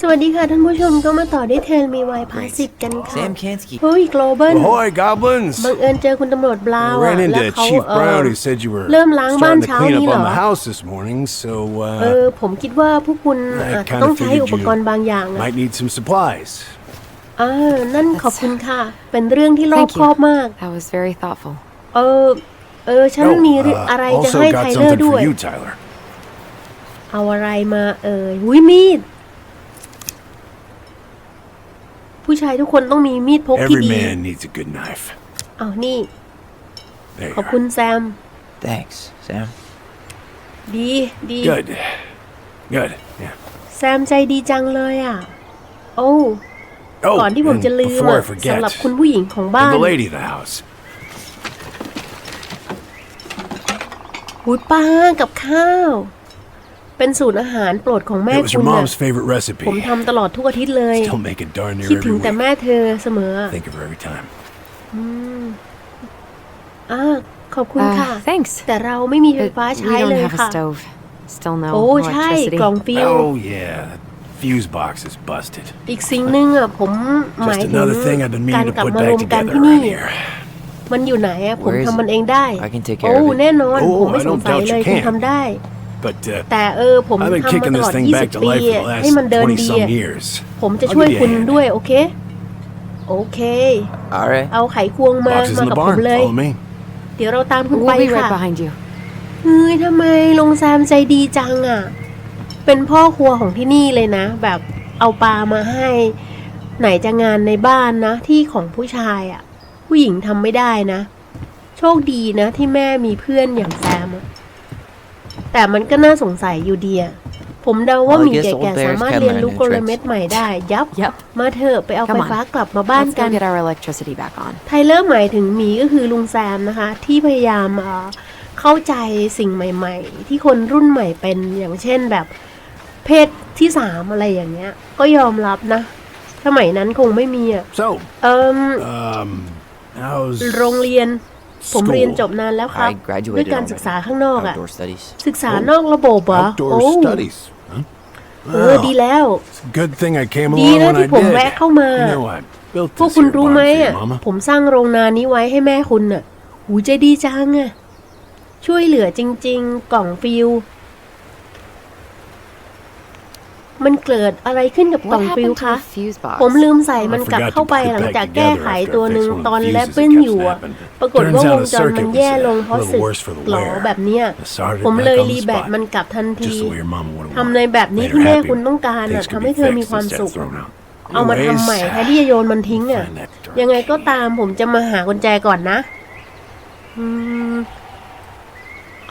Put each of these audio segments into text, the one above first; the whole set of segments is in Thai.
สวัสดีค่ะท่านผู้ชมก็มาต่อได้เทลมีไวพาสิบกันค่ะ Sam Kansky. เฮ้ย global Ahoy, goblins! บังเอิญเจอคุณตำรวจบราว I อะ ran แล้ว into เขา Chief เออ Brown who said you were เริ่มล้างบ้าน starting to เช้า clean นี้ up เหร on อ the house this morning, so เอ uh, อผมคิดว่าพวกคุณอาจ I จะต้อง kind of ใช้ figured อุปกรณ์บางอย่าง you อะ might need some supplies. อ่านั่นขอบคุณค่ะ เป็นเรื่องที่รอบ Thank คอบ you. มาก That was very thoughtful. เออ เออ ฉัน Oh, มีเรื่อง uh, อะไรจะ also ให้ got ไทเลอร์ something ด้วย for you, Tyler. เอาอะไรมาเอ่ยวุ้ยมีด ผู้ชายทุกคนต้องมีมีดพกที่ Every ดี man needs a good knife. เอานี่ There ขอบ you คุ are. ณแซม Thanks, Sam. ดีดี Good. Good. Yeah. แซมใจดีจังเลยอะ โอ้ Oh, ก่อนที่ผม and จะลืม before อะ I forget, สำหรับคุณผู้หญิงของบ้าน the lady of the house. หุยป้ากับข้าว เป็นสูตรอาหารโปรดของแม่ It was คุ your ณน่ะ mom's favorite ผม recipe. ทำตลอดทุกอาทิตย์เลย Still make it darn near คิดถึ every งแต่ week. แม่เธอเสมอ Think of her every time. อ่าขอบคุณค่ะ Uh, thanks. แต่เราไม่มีไฟ But ฟ้า we ใช้ don't เลย have a ค่ะ stove. Still no โอ้ ใช่ electricity. กล่องฟิว Oh yeah, that fuse box is busted. อีกสิ่งหนึ่งอะผมหมาย Just ถึง another thing I've been การ meaning กลั to บ put มารว back มกัน together ที่นี่ around here. มันอยู่ไหนอะผม Where is ทำมัน it? เองได้ I can take care โอ้ of it. แน่นอน Oh, ผมไม่ I สง don't สัย doubt เลย you คุณ can. ทำได้ But uh, แต่เออผม I've been ทำมา kicking ตล this อด thing back 20 to ปี life for อะ the ให้มัน last เดิน20ดี some อะ years. ผมจะ I'll ช่วย give you a คุณ hand. ด้วยโอเค โอเค All right. เอาไขควงมา Boxes มา in กับ the ผม barn. เลย Follow me. เดี๋ยวเราตามคุณไป We'll be ค่ะ right behind you. เฮ้ยทำไมลุงแซมใจดีจังอะ เป็นพ่อครัวของที่นี่เลยนะ แบบเอาปลามาให้ ไหนจะงานในบ้านนะ ที่ของผู้ชายอะ ผู้หญิงทำไม่ได้นะ โชคดีนะที่แม่มีเพื่อนอย่างแซมอะ แต่มันก็น่าสงสัยอยู่ดีอะผมเดาว่า Well, I หมี guess แก่ old ๆ bears สามารถ can เรียน learn รู้ new กล tricks. เม็ดใหม่ได้ ยับ Yep. มาเถอะไปเอาไฟ Come on. ฟ้ากลับมาบ้าน Let's กัน go get our electricity back on. ไทเลอร์หมายถึงหมีก็คือลุงแซมนะคะ ที่พยายามเอ่อเข้าใจสิ่งใหม่ๆ ที่คนรุ่นใหม่เป็นอย่างเช่นแบบเพศที่สามอะไรอย่างเงี้ย ก็ยอมรับนะ สมัยนั้นคงไม่มีอะ So, เอิม um, how's โรงเรียน ผม school? เรียนจบนานแล้วครับ I graduated ด้วยการศึกษาข้างนอกอะ Outdoor studies. ศึกษานอกระบบเหรอ Outdoor โอ้ studies. Huh? เออดีแล้ว Good thing I came ดี along นะ when ที่ I ผม did. แวะเข้ามา You know, I built พวก this คุณ here รู้ barn ไหม for your อะ mama. ผมสร้างโรงนานี้ไว้ให้แม่คุณอะ หูใจดีจังอะ ช่วยเหลือจริง ๆ กล่องฟิว มันเกิดอะไรขึ้นกับกล่อ What งฟิว happened to คะ the fuse box? ผมลืมใส่มัน I กลับ forgot to เข้าไป put it หลัง back จากแก้ together ไข after I ตัวหนึ่ง fixed one of ตอน the แล fuses เปิ้ล that kept อยู่อะ snapping. ปรากฏ Turns ว่าว out ง the จรมัน circuit แย่ was, ล uh, งเพราะ a little สึก worse for the หลอ wear. แบบเนี้ย I soldered it ผม back เลย on the รีแบต spot. มันกลับทันที Just the way your mama would have ทำใน wanted. แบบนี้ Made ที่ her แม่ happy. คุณต้องการอะ Things could ทำให้ be เธอมี fixed ความ instead สุ of ข thrown out. เอามาทำใหม่ Anyways, แทนที่จะโยนมันทิ้งอะ find that drawer. ยังไงก็ตามผมจะมาหากุญแจก่อนนะ อืม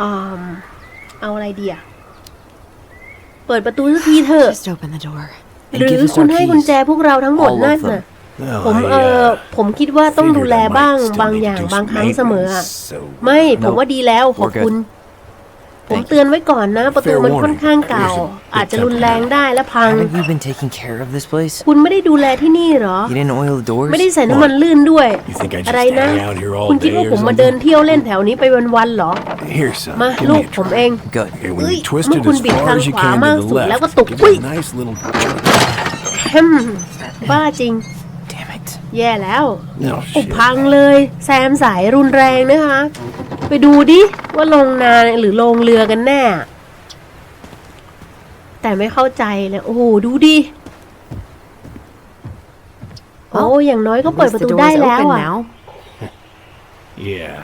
อ่าเอาอะไรดีอะ เปิดประตูสักทีเถอะ Just open the door. หรือคุณให้กุญแจพวกเราทั้งหมด All of นั่น them. น่ะ Well, ผม I, เออ uh, ผมคิดว่าต้องดูแล figured I บ้าง might still บาง need to อย่าง do บาง some ครั้งเสมออะ maintenance, so, ไม่ ผม No, ว่าดีแล้วขอบ we're good. คุณ ผม Thank เตือนไว้ก่อนนะ ประตู Fair มันค่อน warning. ข้างเก่า Here's a big อาจจะรุนแรงได้และพัง Haven't we been taking care of this place? คุณไม่ได้ดูแลที่นี่เหรอ You didn't oil the doors? ไม่ได้ใส่น้ำมันลื่นด้วย You think I just อะไรนะ hang out here all คุณคิด day ว่า or ผมมา something? เดินเที่ยวเล่นแถวนี้ไปวันๆเหรอ Here, son. มา give ลู me ก a ผม try. เอง Okay, when เฮ้ย you twist เมื่อ it คุณ as บิด far ทาง as you ขวา can มาก to the สุดแล้ว left, ก็ตุก give อุ้ย it a nice little. แฮมบ้าจริง Damn it. แย่แล้ว No อุบ shit. พังเลย แซมสายรุนแรงนะคะ ไปดูดิ ว่าลงนาหรือลงเรือกันแน่ แต่ไม่เข้าใจเลยโอ้โห ดูดิ โอ้อย่างน้อยก็ At เปิด least ประ the ตู door's ได้แล้ว open อะ now. Yeah.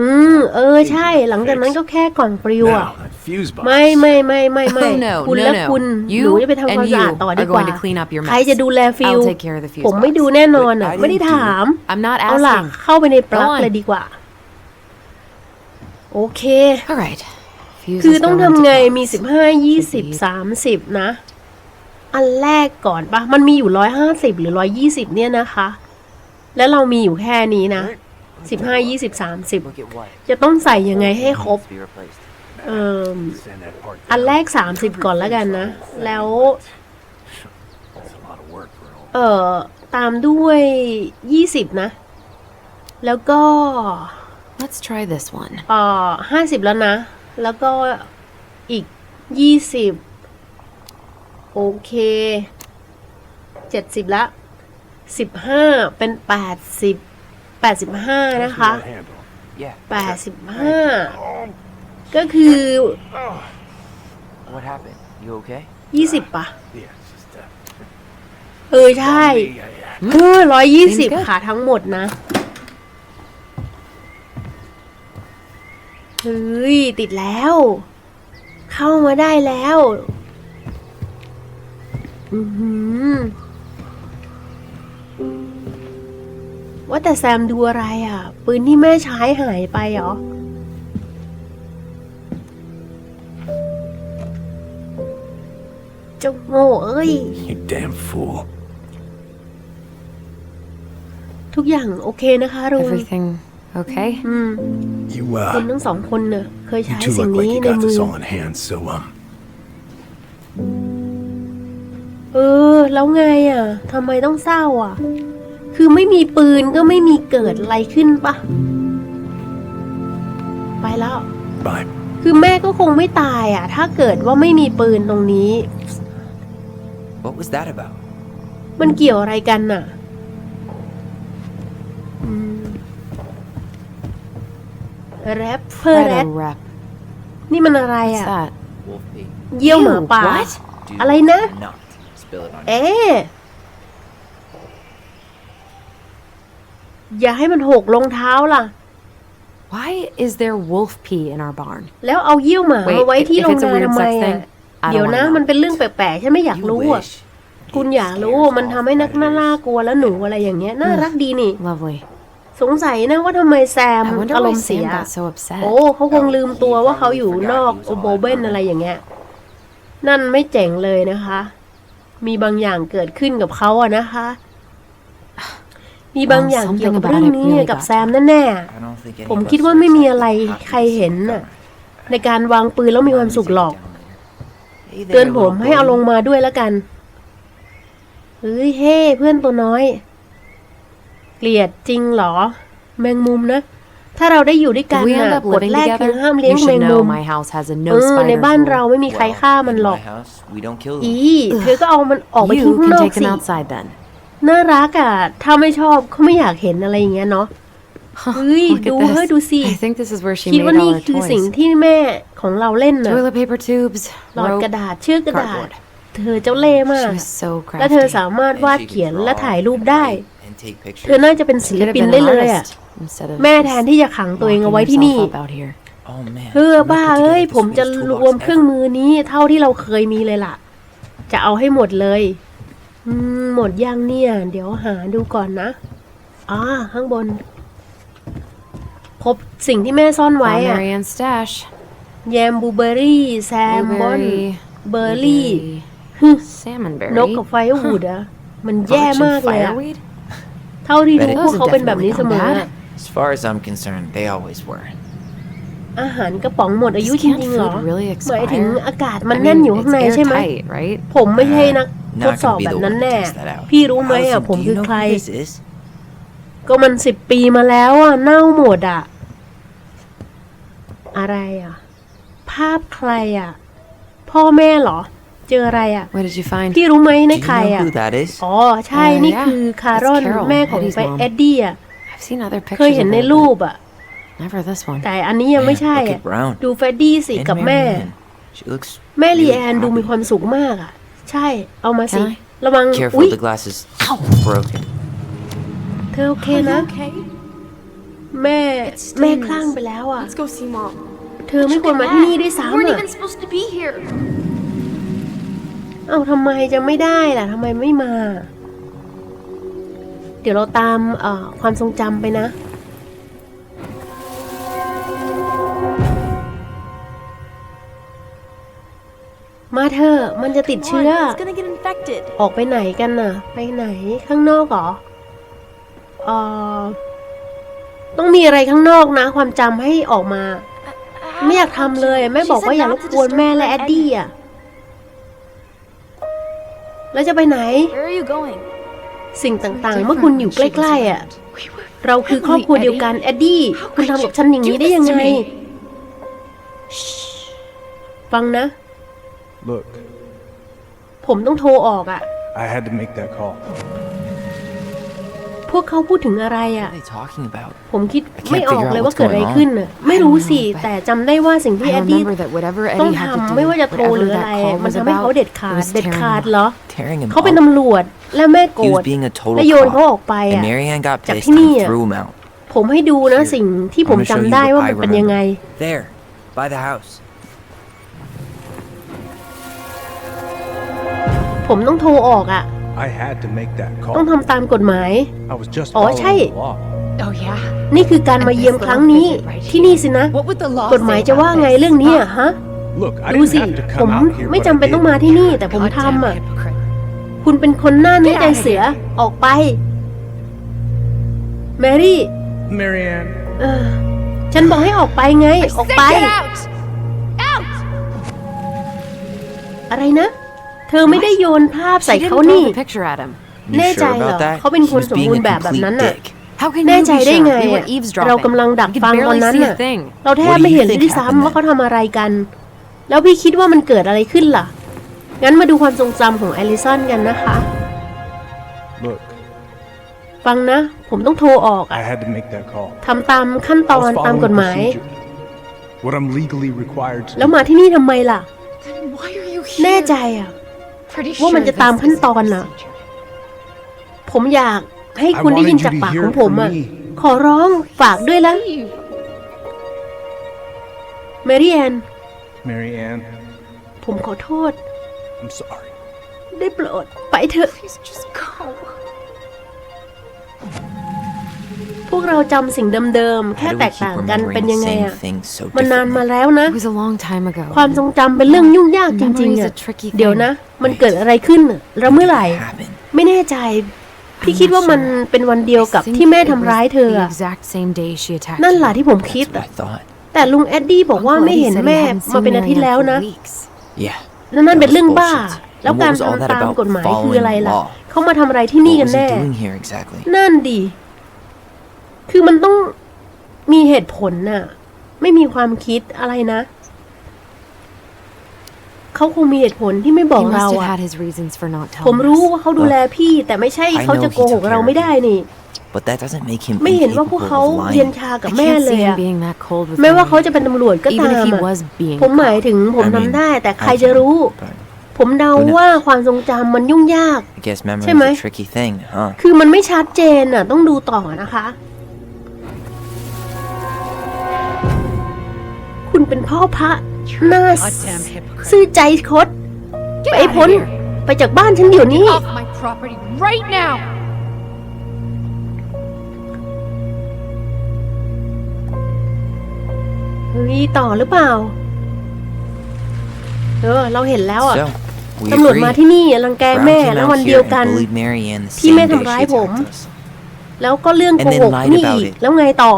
อืม เออใช่ หลังจากนั้นก็แค่กล่องปลิวอะ Now, that fuse box. ไม่ไม่ไม่ไม่ไม่ Oh, no, คุณ no, และ no. คุณ You หนูจะไปทำความ and สะอาด you ต่อ are ดีกว่า going to clean up your ใคร mess. จะดูแลฟิล I'll take care of the fuse ผมไม่ box. ดูแน่นอนอะ I ไม่ได้ didn't do ถาม I'm not เอาล่ะ asking. เข้าไปในปลั๊ก Go on เลยดีกว่า โอเค All right. Fuse คือ is ต้อง going ทำ to ไง place. มีสิบห้ายี่สิบสามสิบนะ อันแรกก่อนปะมันมีอยู่ร้อยห้าสิบหรือร้อยี่สิบเนี่ยนะคะ แล้วเรามีอยู่แค่นี้นะสิบห้ายี่สิบสามสิบ Look at what? จะต้องใส่ยังไงให้ครบ Needs to be replaced. เอ่อ Send that part อัน down. แรกสามสิบก่อนแล้วกันนะ แล้ว That's a lot of work for an old เอ่อตามด้วยยี่สิบนะ แล้วก็ Let's try this one. เอ่อห้าสิบแล้วนะ แล้วก็อีกยี่สิบโอเคเจ็ดสิบละสิบห้าเป็นแปดสิบแปดสิบห้า Pass me นะคะ that handle. แปดสิบห้าก็คือ What happened? You okay? ยี่สิบป่ะ Yeah, it's just, uh, เออ ใช่ me, I, uh, เออร้อยยี่สิบ Seems good. ค่ะทั้งหมดนะ เฮ้ยติดแล้ว เข้ามาได้แล้วอือหือว่าแต่แซมดูอะไรอะ ปืนที่แม่ใช้หายไปเหรอเจ้าโง่เอ้ย you damn fool. ทุกอย่างโอเคนะคะลุง Everything okay? อืม You, คุณ uh, ทั้งสองคนเน่ะเคย you ใช้ two สิ่ง look like นี้ you ใน got มื this อ all in hand, so, um, เออ แล้วไงอะทำไมต้องเศร้าอะ คือไม่มีปืนก็ไม่มีเกิดอะไรขึ้นปะไปแล้ว bye. คือแม่ก็คงไม่ตายอะ ถ้าเกิดว่าไม่มีปืนตรงนี้ What was that about? มันเกี่ยวอะไรกันน่ะ แรปเฟอร์แร Red ป rep. นี่มันอะไร What's อะ that? Wolf pig. เยี่ยวหมาป่า What? Do อะไรนะ not spill it on เอ๊ะอย่าให้มันหกลงเท้าล่ะ Why is there wolf pee in our barn? แล้วเอาเยี่ยวหมา Wait, มาไว้ที่ if โรง it's a นา weird ทำไม sex อะ thing, I เดี๋ยว don't นะ wanna know. มันเป็นเรื่องแปลกๆฉันไม่อยาก You รู้อะ wish. คุณอยากรู้มันทำให้นักน่าน่ากลัวแล้วหนูอะไรอย่างเงี้ยน่ารักดีนี่ Lovely. สงสัยนะว่าทำไมแซม I wonder อารม why ณ์เสีย Sam got so upset. โอ้เขาคงลืมตัวว่าเขาอยู่นอกโอโบเบนอะไรอย่างเงี้ย นั่นไม่เจ๋งเลยนะคะ มีบางอย่างเกิดขึ้นกับเขาอะนะคะ มีบางอย่างเกี่ยวกับเรื่องนี้กับแซมแน่ I don't think any ผม of us คิดว่า are ไม่มี excited อะไร to talk to ใคร this เห็น silver น่ะ camera. ในการวางปืนแล้วมีความสุขหรอก Hey เตือน there, ผม little ให้เอาลง buddy. มาด้วยแล้วกัน เฮ้ยเฮ้เพื่อนตัวน้อย เกลียดจริงเหรอ แมงมุมนะ ถ้าเราได้อยู่ด้วยกั If น we น่ะ end up กฎ living แรกคือ together, ห้ามเลี้ยง you แม should งมุ know ม my house has a เอ no อใน spiders บ้าน rule. เราไม่มีใคร Well, ฆ่ามัน in หรอก my house, we don't kill อี them. เธอก็เอามันออกไปทิ้ง You ข้างน can อก take สิ them outside then. น่ารักอะ ถ้าไม่ชอบก็ไม่อยากเห็นอะไรอย่างเงี้ยเนาะเฮ้ย Look ดู at เฮ้ย this. ดูสิ I think this is where she คิด made ว่า all นี่ her คือสิ่ง toys. ที่แม่ของเราเล่นน่ะ Toilet paper tubes, หลอด rope. กระดาษเชือกกระดาษ cardboard. เธอเจ้าเล่ห์มาก She was so และเธอ crafty. สามารถ And วาด she can เขียน draw และถ่ายรูป and ได้ write and take pictures. เธอน่าจะเป็นศิ She ล could have ปิน been ได้ an เลยอะ artist instead of แม่ just แทนที่จะขังตัวเองเอาไว้ locking ที่นี่ herself up out here. Oh man. เออ I'm gonna บ้า put เอ้ย together ผม the จะ sweetest ร toolbox วมเครื่อง ever. มือนี้เท่าที่เราเคยมีเลยล่ะ จะเอาให้หมดเลยอืมหมดยังเนี่ย เดี๋ยวหาดูก่อนนะอ่าข้างบน พบสิ่งที่แม่ซ่อนไว้ Found อะ Marianne's stash. แยมบลูเบอรี่แซมบอน Blueberry, เบอร์รี่ blueberry, salmonberry. นกกับไฟวูดอะมันแย่ Birch and มากเลยอะ fireweed? เท่าที่รู้ Those พวกเขาเป็นแบบนี้เสมอ definitely อะ As far as I'm concerned, they always were. อาหารกระป๋องหมดอายุ Does จริ canned งๆเหรอ food really หมายถึง expire? อากาศมัน I แน่น mean, อยู่ข้าง it's ในใช่ไหม airtight, right? ผมไม่ใช่นัก Uh, ทด not สอบ gonna แบ be บ the นั้น one to แน่ test that out. พี่รู้ไหมอะ Allison, ผม do คื you อ know ใคร who this is? ก็มันสิบปีมาแล้วอะเน่าหมดอะ อะไรอะ ภาพใครอะ พ่อแม่เหรอ เจออะไรอะ What did you find? พี่รู้ไหม Do ใน you ใคร know อะ who that is? อ๋อ ใช่เออนี่ yeah. คือคารอน That's Carol, แม่ของ Eddie's ไป mom. เอ็ดดี้อะ I've seen other เคย pictures เห็น of ใน her, รูป but อะ never this one. แต่อันนี้ยังไม่ Man, ใช่ look อะ at Brown. ดูเฟรดดี้สิ And กับแม่ Marianne. She looks แม่ลี really แอนดูมี happy. ความสุขมากอะ ใช่ เอามาสิ Can I? ระวัง Careful, อุ๊ย the glass is broken. เธอโอเคนะ okay? แม่ It แม่ stings. คลั่งไปแล้วอะ Let's go see mom. เธอไม่ควรมาที่นี่ด้วย We ซ้ำ weren't อะ เอ้าทำไมจะไม่ได้ล่ะทำไมไม่มา เดี๋ยวเราตามเอ่อความทรงจำไปนะมาเถอะมันจะติด Come เชื้อ on, it's gonna get infected. ออกไปไหนกันน่ะ ไปไหนข้างนอกเหรอเอ่อต้องมีอะไรข้างนอกนะ ความจำให้ออกมา ไม่อยากทำเลย แม่บอกว่าอย่ารบกวนแม่และแอดดี้อะ แล้วจะไปไหน Where are you going? สิ่งต่างๆ เมื่อคุณอยู่ใกล้ ๆ อะ เราคือครอบครัวเดียวกันแอดดี้ คุณทำกับฉันอย่างนี้ได้ยังไง ฟังนะ Look, ผมต้องโทรออกอะ่ะ I had to make that call. พวกเขาพูดถึงอะไรอะ่ะ What are they talking about? ผมคิด can't ไม่ออก figure out เลยว่า what's เกิดอะไร going on. ขึ้นน่ะไม่รู้สิ I don't know, but แต่จำได้ว่าสิ่งที่ I แอดดี้ remember that whatever ต้อง Eddie had to ทำ do, ไม่ว่าจะโทรหรือ whatever อะไร that call มัน was ทำให้เขา about, เด็ดขา it ด was เด็ด tearing ขาด him. เหรอ Tearing him เขาเป็น up. ตำรวจและแม่โกร He ธ was being a และ total โยนเขาอ cop. อกไป And อะ Marianne got จาก pissed ที่นี่ and อะ threw him out. ผมให้ดูนะ Here, สิ่งที่ผม I'm gonna จำ show you ได้ what ว่า I มันเป็นยังไง remember. There, by the house. ผมต้องโทรออกอะ I had to make that ต้อง call. ทำตามกฎหมาย I was just อ๋อ following ใช่ the law. Oh yeah. นี่คือการมาเยี่ยมครั้งนี้ ที่นี่สินะ What would the law กฎหมายจะว่าไงเรื่องนี้อะฮะ Look, I ดู didn't สิ have to ผม come out here, ไม่ but จำ I เป็น did. ต้องมาที่นี่ แต่ผมทำอะ คุณเป็นคนหน้าเนื้อใจเสือออกไป แมรี่ Marianne, เออฉันบอกให้ออกไปไง ออกไป Get out! Out! อะไรนะเธอไม่ได้โยนภาพใส่ She เขา didn't นี่ throw the picture at him. You แน่ใจ sure เหรอ about that? เขาเป็น He คน was สม being บูร a ณ์แบบแบบ complete นั้นน่ะ dick. How can แน่ you ใจ be ได้ sure? ไง We อะ were eavesdropping. เรากำลังดัก We could ฟังตอน barely นั้น see น่ะ a thing. เราแทบ What do ไม่ you เห็น think ด้วยซ้ำ happened ว่าเขาทำอะไรกัน แล้วพี่คิดว่ามันเกิดอะไรขึ้นล่ะ งั้นมาดูความทรงจำของแอลิสันกันนะคะ look, ฟังนะ ผมต้องโทรออกอะ I had to make that call. ทำตามขั้นต I อน was ตามกฎ following หมาย procedure. What I'm legally required to แล้ว do. มาที่นี่ทำไมล่ะ Then why are you here? แน่ใจอะ Pretty ว่ามัน sure จะตาม this ขั้น is ตอนน่ะ procedure. ผมอยากให้คุณ I ได้ยิน wanted you จาก to ปาก hear ของ it ผม from อะ me. ขอร้องฝากด้วยละ Leave. แมรี่แอน Marianne, ผมขอโทษ I'm sorry. ได้โปรดไปเถอะ Please just go. พวกเราจำสิ่งเดิมๆ แค่ How do แต we ก keep ต่างกัน remembering เป็น the ยังไง same อะ things so มันนานมา differently? แล้วนะ It was a long time ago. ความทรงจำเป็นเรื่องยุ่งยากจริงๆ Memory is อะ a tricky เดี๋ยว thing. นะ มันเกิดอะไรขึ้นอะแล้วเมื่อไหร่ Happened. ไม่แน่ใจ พี่คิดว่ามันเป็นวันเดียวกับ I think ที่แม่ it ทำร้าย was เธอ the อะ exact same day she attacked นั่น you. แหละที่ผมคิด That's what อะ I thought. แต่ลุงเอ็ดดี้บอกว่า Uncle ไม่ Eddie เห็น said he แม่ hadn't มา seen เป็นอาทิตย์ Marianne แล้ว for นะ weeks. Yeah. นั่นนั่นเป็นเรื่อง That was บ้า bullshit. แล้ว And การ what was all ทำ that ตาม about กฎหมาย following คืออะไรล่ะ law? เขามาทำอะไรที่นี่ What กัน was แน่ he doing here exactly? นั่นดิ คือมันต้องมีเหตุผลน่ะ ไม่มีความคิดอะไรนะ เขาคงมีเหตุผลที่ไม่บอก He เรา must have อะ had his reasons for not ผม telling รู้ us. ว่าเขาดูแลพี่ แต่ไม่ใช่เขาจะโกหกเราไม่ได้นี่ But that doesn't make him ไม่เห็นว่าพวก incapable เขา of เรียน lying. ชากับ I แม่ can't เล see ย him อะ being that cold with ไม่ว่า Marianne. เขาจะเป็นตำรวจก็ Even ตา if ม he อะ was being ผมหมาย caught. ถึงผม I mean, ทำได้ แต่ I ใครจะรู้ But ผมเดา Who knows? ว่าความทรงจำมันยุ่งยาก I guess memory is Say, a Mike. tricky thing, huh? คือมันไม่ชัดเจนอะ ต้องดูต่อนะคะ เป็นพ่อพระหน้า Goddamn hypocrite. ซื่อใจคด Get ไป out of พ้น here. ไปจากบ้านฉันเดี๋ยวนี้ Off my property right now. มีต่อหรือเปล่า เออ เราเห็นแล้วอะ So, we ตำรวจ agree. มาที่นี่รังแก Brown แม่ came แล้ว out วัน here เดียว and กัน bullied Marianne the ที่ same แม่ day ทำร้าย she ผม attacked us. แล้วก็เรื่องโก And then หก lied นี่ about อีก it. แล้วไงต่อ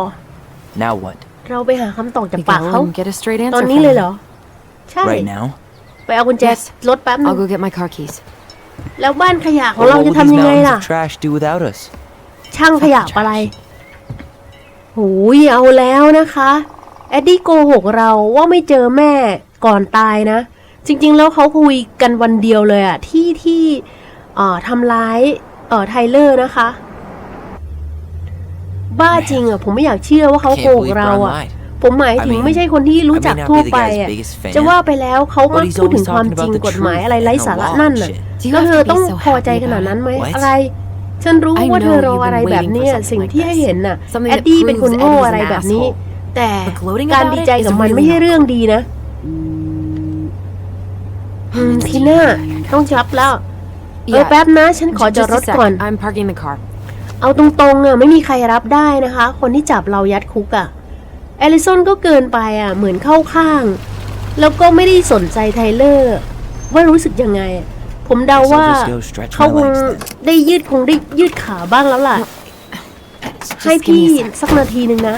Now what? เราไปหาคำตอบจาก We ปาก go เขา and get a straight ตอน answer นี้ from เลยเหร him. อใช่ Right now? ไปเอากุญแจ Yes. รถแป๊บนึ I'll ง go get my car keys. แล้วบ้านขยะของ But เรา what จะ would ทำ these ยังไง mountains ล่ะ of trash do without us? ช่างขยะอะไรโอ้ยเอาแล้วนะคะแอดดี้โกหกเราว่าไม่เจอแม่ก่อนตายนะ จริง ๆ แล้วเขาคุยกันวันเดียวเลยอะที่ที่เอ่อทำร้ายเอ่อไทเลอร์นะคะ บ้าจริงอะผมไม่อยากเชื่อว่าเขา I โก can't หก believe เรา Brown อะ lied. ผมหมายถึง I mean, ไม่ใช่คนที่รู้จัก I may not ทั่ว be the ไป guy's อะ biggest fan, จะว่าไปแล้วเขามั but ก he's พูดถึง always ความ talking จริง about the กฎหมาย truth อะไรไร้ and สาระ the law นั่น and น่ะ shit. Do you แล้ว have เธอ to be ต้อง so พอใจ happy ขนาด about นั้น it? ไหม What? อะไร ฉันรู้ I ว่าเธอ know รอ you've been อะไรแบบ waiting เนี้ย for something สิ่ง like ที่ให้ this. เห็นน่ะ Something แอด that ดี้เป็นคน proves โง่ Eddie was อะไร an แบบนี้ asshole. แต่ But gloating การ about ดี it ใจกับ is มัน really ไม่ใช่ not เรื่องดีนะอืมทีน่าต้องจับแล้วเออ Yeah, แป๊บนะ ฉันขอ J- จอด just ร a ถ sec. ก่อน I'm parking the car. เอาตรงๆอะไม่มีใครรับได้นะคะ คนที่จับเรายัดคุกอะแอลิสันก็เกินไปอะเหมือนเข้าข้าง แล้วก็ไม่ได้สนใจไทเลอร์ว่ารู้สึกยังไง ผมเดา Guess I'll ว่า just go stretch เขา my คง legs then. ได้ยืดคงได้ยืดขาบ้างแล้วล่ะ Just ให้ give พี่ me a sec. สักนาทีหนึ่งนะ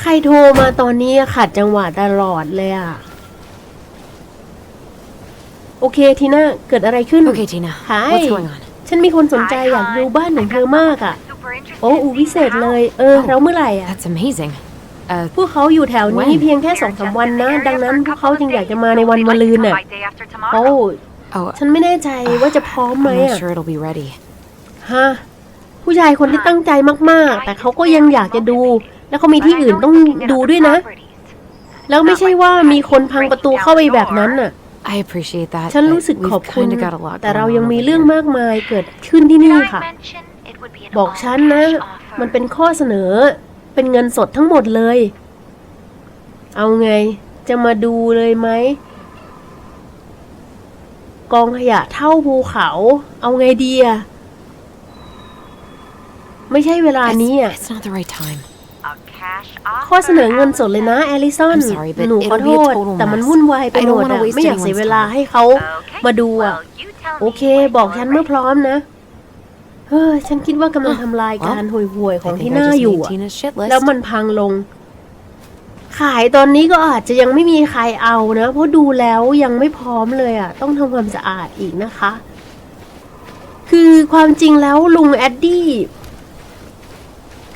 ใครโทรมาตอนนี้อะขัดจังหวะตลอดเลยอะ โอเคทีน่าเกิดอะไรขึ้น Okay, Tina. Hi. What's going on? ฉันมีคนสนใจอยากดูบ้านของเธอมากอะ โอ้อูวิเศษเลย เออแล้วเมื่อไหร่อะ That's amazing. Uh, พวกเขาอยู่แถวนี้เพียงแค่สองสามวันนะ ดังนั้นพวกเขาจึงอยากจะมาในวันมะรืนน่ะโอ้ oh, ฉันไม่แน่ใจว่าจะพร้อมไหม I'm not อะ sure it'll be ready. ฮะผู้ชายคนที่ตั้งใจมากๆ แต่เขาก็ยังอยากจะดู แล้วเขามีที่อื่นต้องดูด้วยนะ แล้วไม่ใช่ว่ามีคนพังประตูเข้าไปแบบนั้นน่ะ I appreciate that. ฉัน but รู้สึก we've ขอบคุณ kinda got a lot แต่เรา going ยัง on มี over เรื่อง here. มากมายเกิดขึ้นที่นี่ค่ะ บอกฉันนะ มันเป็นข้อเสนอ เป็นเงินสดทั้งหมดเลย เอาไง จะมาดูเลยไหม กองขยะเท่าภูเขา เอาไงดีอะไม่ใช่เวลา It's, นี้อะ it's not the right time. ข้อเสนอเงินสดเลยนะแอลิสัน I'm sorry, but หนูขอ it'll โท be a ษ total แต่มัน mess. วุ่นวายไป I หม don't ด wanna อะ waste ไม่อยากเสีย anyone's เวลา time. ให้เขามาดูอะโอเค บอกฉันเมื่อพร้อมนะ เฮ้ยฉันคิดว่ากำลังทำลายการห่วยๆของ I ที่ think ห I น้า just อยู่ made อะ Tina's shit list. แล้วมันพังลง ขายตอนนี้ก็อาจจะยังไม่มีใครเอานะ เพราะดูแล้วยังไม่พร้อมเลยอะต้องทำความสะอาดอีกนะคะ คือความจริงแล้วลุงแอดดี้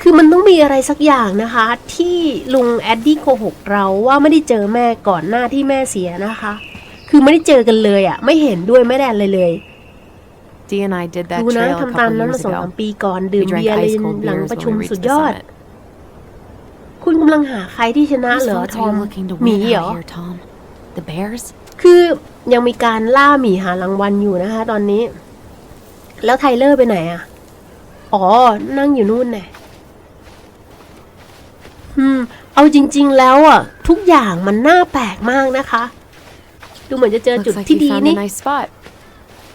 คือมันต้องมีอะไรสักอย่างนะคะ ที่ลุงแอดดี้โกหกเราว่าไม่ได้เจอแม่ก่อนหน้าที่แม่เสียนะคะ คือไม่ได้เจอกันเลยอะไม่เห็นด้วยไม่ได้อะไรเลย Dee and I did that ดูนะ trail a ทำตาม couple นั้นมา years สองสาม ago. ปีก่อนดื่ม We drank เบียร์เล ice น cold หลัง beers ประ when ชุม we สุ reached ด the ยอด summit. คุณกำลังหาใครที่ชนะ Whose เหรอ thoughts ท are อ you ม looking to หมี win เหรอ out here, Tom? The bears? คือยังมีการล่าหมีหารางวัลอยู่นะคะ ตอนนี้ แล้วไทเลอร์ไปไหนอะอ๋อ นั่งอยู่นู่นแน่ อืม เอาจริง ๆ แล้วอะ ทุกอย่างมันน่าแปลกมากนะคะ ดูเหมือนจะเจอ Looks จุด like ที่ you ดี found นี่ a nice spot.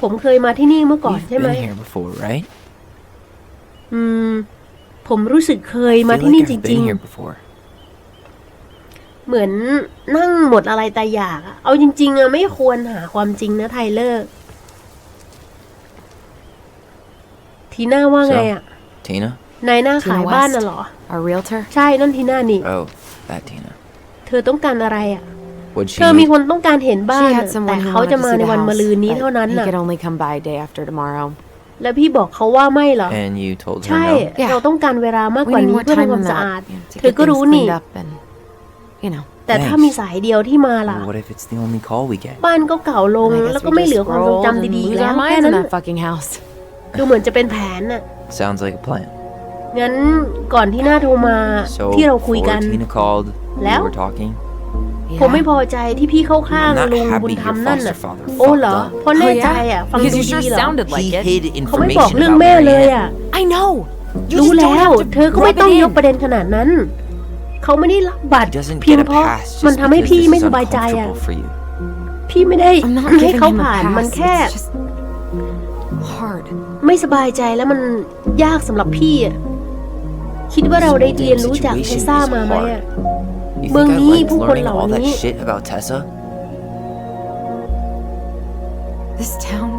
ผมเคยมาที่นี่เมื่อก่อน You've ใช่ไหม been here before, right? อืม ผมรู้สึกเคย I มา feel ที่นี่ like จ I've ริง been ๆ here before. เหมือนนั่งหมดอะไรตายอยากอะเอาจริง ๆอะไม่ควรหาความจริงนะไทเลอร์ ทีน่าว่าไงอะ Tina? นายหน้าขาย Tina บ้าน West น่ะเหรอ Our realtor? ใช่นั่นทีน่านี่ Oh, that Tina. เธอต้องการอะไรอะ What'd she เธอมี need? คนต้องการเห็นบ้าน She น่ะ had แต่ someone who เขา wanted จะ to มา see ใน the วันมะ house, รืนนี้ but เท่านั้น he น่ะ could only come by day after tomorrow. แล้วพี่บอกเขาว่าไม่เหรอ And you told her ใช่ no? Yeah. เราต้องการเวลามากก We ว่า need นี้ more เพื่อ time ทำความ than สะอาด that. you know, to เธอ get ก็ things รู้นี่ cleaned up and, you know. แต่ถ้า Thanks. มีสายเดียวที่มาล่ะ Well, what if it's the only call we get? บ้านก็เก่าลง I guess แล้วก็ we ไม่ just เหลือความ grow ทรง old and จำดีๆ lose แล้ว our แค่ minds in นั้น that fucking house. ดูเหมือนจะเป็นแผนน่ะ Sounds like a plan. งั้นก่อนที่หน้าโทรมา So, ที่เราคุยกัน before Tina called, แล้ว? we were talking. ผมไม่พอใจที่พี่เข้าข้าง I'm not ลุง happy บุญธรรม your นั่นน่ะ foster father โอ้เหรอ fucked up. เพราะแน่ใจอะ ฟัง Because ดู you sure ดีเหรอ sounded like He it. hid เขาไม่บอก information เรื่อง about แม่เลย Marianne. อะ I know. You รู้ just don't แล้ว have to เธอก็ไม่ rub ต้อง it ยก in. ประเด็นขนาดนั้น เขาไม่ได้รับบัตร He doesn't เพียง get a เพราะ pass มัน just ทำให้ because พี่ this ไม่ is สบายใจอะ uncomfortable for you. พี่ไม่ได้ I'm not ให้ giving เขา him a ผ่านมัน pass. แค่ It's just hard. ไม่สบายใจแล้วมันยากสำหรับพี่อะ คิดว่าเราได้เรียนรู้จากเทซ่ามาไหมอะ You เมือง think I นี้ liked ผู้คน learning เหล่า all that นี้ shit about Tessa? This town,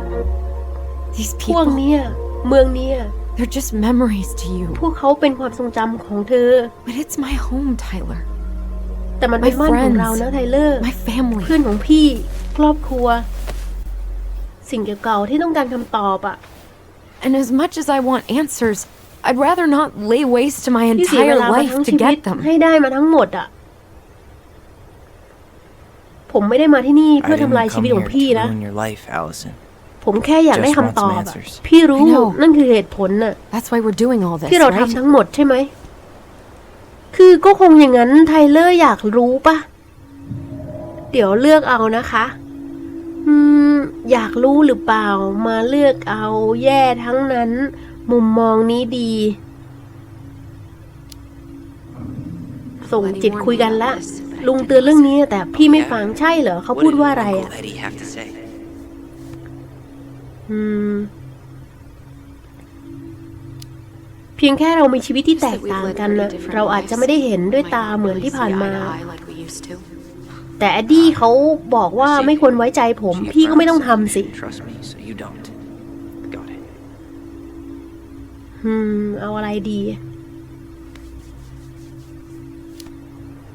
these พวก people, เนี้ยเมืองเนี้ย they're just memories to you. พวกเขาเป็นความทรงจำของเธอ But it's my home, Tyler. แต่มันเป็น My บ้านของ friends เรานะไทเลอร์ My family. เพื่อนของพี่ครอบครัว สิ่งเก่าๆที่ต้องการคำตอบอะ And as much as I want answers, I'd rather not lay waste to my ที่เสียเว entire ลามา life ทั้ง to ชีวิต get them. ให้ได้มาทั้งหมดอะ ผมไม่ได้มาที่นี่ I เพื่อ didn't ทำลาย come ชีวิตของ here พี่ to นะ ruin your life, Allison. ผมแค่อยากได้ Just คำ want ตอบ some อะ answers. พี่รู้ I know. นั่นคือเหตุผลน่ะ That's why we're doing all this, ที่เรา right? ทำทั้งหมดใช่ไหม คือก็คงอย่างนั้นไทเลอร์อยากรู้ปะเดี๋ยวเลือกเอานะคะ อืม อยากรู้หรือเปล่า มาเลือกเอาแย่ทั้งนั้น มุมมองนี้ดี ส่งจิตคุยกันละ ลุงเตือนเรื่องนี้แต่พี่ไม่ฟังใช่เหรอเขาพูดว่าอะไรอะ Eddie have to say? อืม เพียงแค่เรามีชีวิตที่แตกต่างกันนะเราอาจจะไม่ได้เห็นด้วยตาเหมือนที่ผ่านมา แต่แอดดี้เขาบอกว่าไม่ควรไว้ใจผม พี่ก็ไม่ต้องทำสิ อืม เอาอะไรดี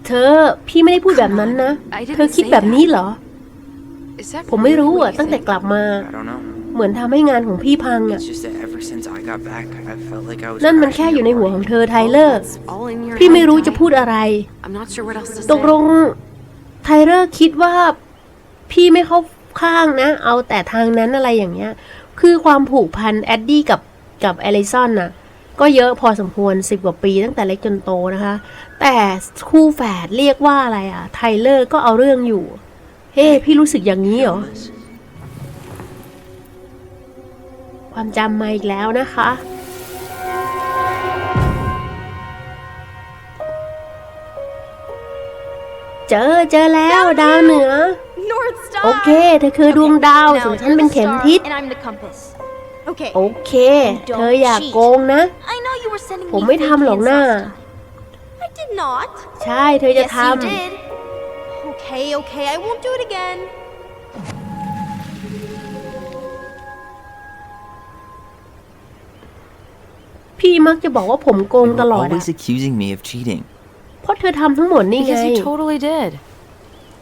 เธอ พี่ไม่ได้พูดแบบนั้นนะ เธอคิดแบบนี้เหรอ ผมไม่รู้อะ ตั้งแต่กลับมา I don't know. เหมือนทำให้งานของพี่พังอะ It's just that ever since I got got back, I felt like I was นั่นมันแค่ crashing อยู่ในหัวของ party. เธอไทเลอร์ It's all in your พี่ไม่ head, รู้ Ty. จะพูดอะไร I'm not sure what else to ตกล say. งไทเลอร์คิดว่า พี่ไม่เข้าข้างนะ เอาแต่ทางนั้นอะไรอย่างเงี้ย คือความผูกพันแอดดี้กับ กับแอลิสันน่ะก็เยอะพอสมควรสิบกว่าปีตั้งแต่เล็กจนโตนะคะ แต่คู่แฝดเรียกว่าอะไรอะไทเลอร์ก็เอาเรื่องอยู่ เฮ้พี่รู้สึกอย่างนี้เหรอ This. ความจำมาอีกแล้วนะคะ เจอเจอแล้วดาวเหนือ North Star! โอเค เธอคือดวงดาว Now ส่วน you're ฉันเป็น the เข็ม star ทิศ Okay. โอเค เธออย่าโกงนะ I know you were sending ผม me ไม่ fake ทำหรอก hints นะ last time. I did not. ใช่เธอจะ Yes, ท you did. Okay, okay, I won't do it again. ำพี่มักจะบอกว่าผมโกง You ต were ลอดอะ always accusing me of cheating. เพราะเธอทำทั้งหมดนี่ไง Because you totally did.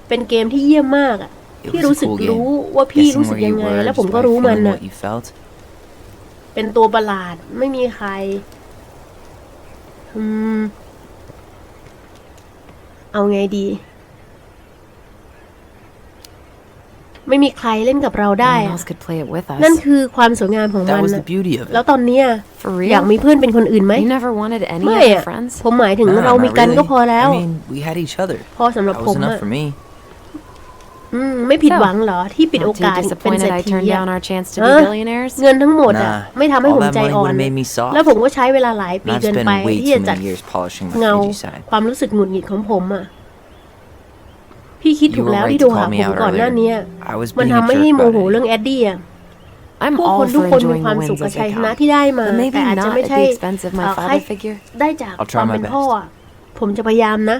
เป็นเกมที่เยี่ยมมากอะ It พี่ was รู้ a สึก cool รู้ game. ว่าพี่ Guessing รู้สึก where ยั you งไง were แล้วผม just ก็ by รู้มัน feeling อะ what you felt. เป็นตัวประหลาดไม่มีใคร อืม เอาไงดี ไม่มีใครเล่นกับเราได้ No one อะ else could play it with นั่น us. คือความสวยงามของมั That น was น่ะ the beauty of แล้ว it. ตอนเนี้ย For อยาก real? มีเพื่อนเป็นคนอื่นไหม You never wanted any ไม่ of your อะ friends? ผมหมายถึง No, เรา not มีกัน really. ก็พอแล้ว I mean, we had each other. พอสำหรับ That ผ was ม enough อะ for me. อืมไม่ผิด So, หวังเหรอที่ปิดโอ Not too กาสเป็น disappointed เศรษ I ฐี turned อะ down our chance to ฮะ be billionaires? เงินทั้งหมดอะ Nah, ไม่ทำให้ all ผม that ใจ money อ่อน would've made me soft. แล้วผมก็ใช้เวลาหลายปี I've เกิน spent ไป way ที่ too จะจัด many years polishing my เงา crazy side. ความรู้สึกหงุดหงิดของผมอะพี่คิด You ถูก were แล้ว right ที่โทร to หา call ผ me ม out ก่อนหน้า earlier. เนี้ย I was มัน being ทำ a ให้ jerk โม about โห it. เรื่องแอดดี้อะ I'm พวกคน all ทุก for คนมี enjoying ความ the สุข wins กับ as ชัย they ชนะ come. ที่ได้มา But maybe แต่อาจจะ not ไม่ at ใช่ the expense of my เอ่อ father ให้ figure. ได้จาก I'll ค try วาม my เป็น best. พ่ออะผมจะพยายามนะ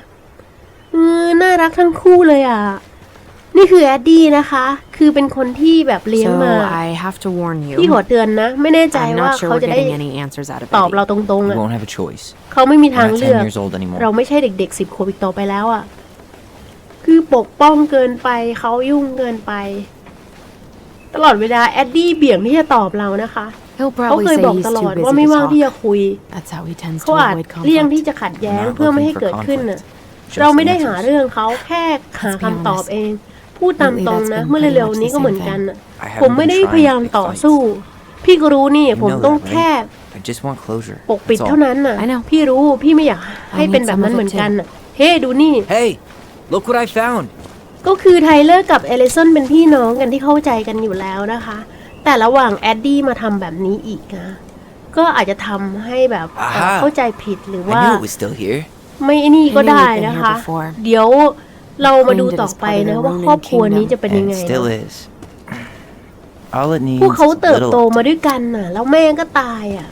เออน่ารักทั้งคู่เลยอะ นี่คือแอดดี้นะคะ คือเป็นคนที่แบบเลี้ยง So มา I have to warn พี่ขอ you. เตือนนะ ไม่แน่ใจ I'm ว่า not sure เขา we're จะได้ getting any answers out of ตอบเรา it. ตรงๆ You อะ won't have a choice. เขาไม่มี We're ทาง not เลือก10 years old anymore. เราไม่ใช่เด็กๆสิบขวบอีกต่อไปแล้วอะ คือปกป้องเกินไป เขายุ่งเกินไป ตลอดเวลาแอดดี้เบี่ยงที่จะตอบเรานะคะ He'll เขา probably เคย say บอก he's ตลอ too ดว่า busy ไม่ to ว่างที่จะ talk. คุย That's how he tends เขา to อาจ avoid เลี่ยงที่ conflict. จะขัดแย้ง Not เพื่อไม่ให้ looking for เกิดขึ้นน่ะ conflict. เรา Just ไม่ได้หา answers. เรื่องเขาแค่หา Let's be คำตอบ honest. เอง พูดตามตรงนะ Lately, that's เมื่อ been เร็ว pretty ๆ much นี้ก็ the เหมือน same กัน thing. น่ะ I haven't ผมไม่ been ได้ trying พยายาม to pick ต่อ fights. สู้ พี่ก็รู้นี่ You ผม know ต้อง that, right? แค่ I just want closure. ปกปิด That's เท่า all. นั้นน่ะ I know. พี่รู้พี่ไม่อยากให้ I เป็น need แบบ some นั้น of it เหมือนกัน too. น่ะ เฮ้ดูนี่ Hey, look what I found. ก็คือไทเลอร์กับเอลิสันเป็นพี่น้องกันที่เข้าใจกันอยู่แล้วนะคะ แต่ระหว่างแอดดี้มาทำแบบนี้อีกนะ ก็อาจจะทำให้แบบเอ่ออ่าฮะเข้าใจผิดหรือ I ว่า knew it was still here. ไม่ไอ้นี่ก็ I knew ได้ we'd been นะคะ here before. เดี๋ยว เรามาดู Claimed it ต่อ as ไป part of นะ the ว่า Ronin ครอบครัวนี้ kingdom. จะเป็นยัง And ไง it still นะ is. All it พวก needs เขา is เติบโต little มาด้วยกันน่ะ แล้วแม่ก็ตายอะ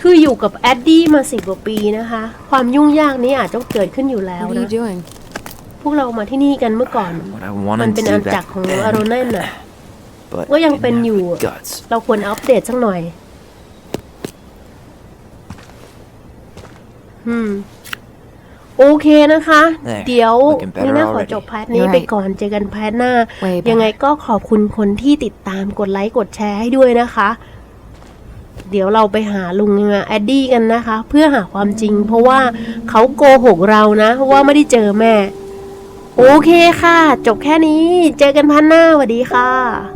คืออยู่กับแอดดี้มาสิบกว่าปีนะคะ ความยุ่งยากนี้อาจจะเกิดขึ้นอยู่แล้ว What are นะ you doing? พวกเรามาที่นี่กันเมื่อก่อน what I มัน wanted เป็น to อา do ณาจัก back รของอารอน then, แนนน่ะ but ก็ยัง didn't เป็น have อยู่ the อะ guts. เราควรอัปเดตสักหน่อย อืม โอเคนะคะ There, เดี๋ยว looking better นี่น่าขอ already. จบพาร์ทนี้ You're ไป right. ก่อนเจอกันพาร์ทหน้า Way better. ยังไงก็ขอบคุณคนที่ติดตามกดไลค์กดแชร์ให้ด้วยนะคะ เดี๋ยวเราไปหาลุงแอดดี้กันนะคะ เพื่อหาความจริง เพราะว่าเขาโกหกเรานะว่าไม่ได้เจอแม่ โอเคค่ะ จบแค่นี้ เจอกันพันหน้าสวัสดีค่ะ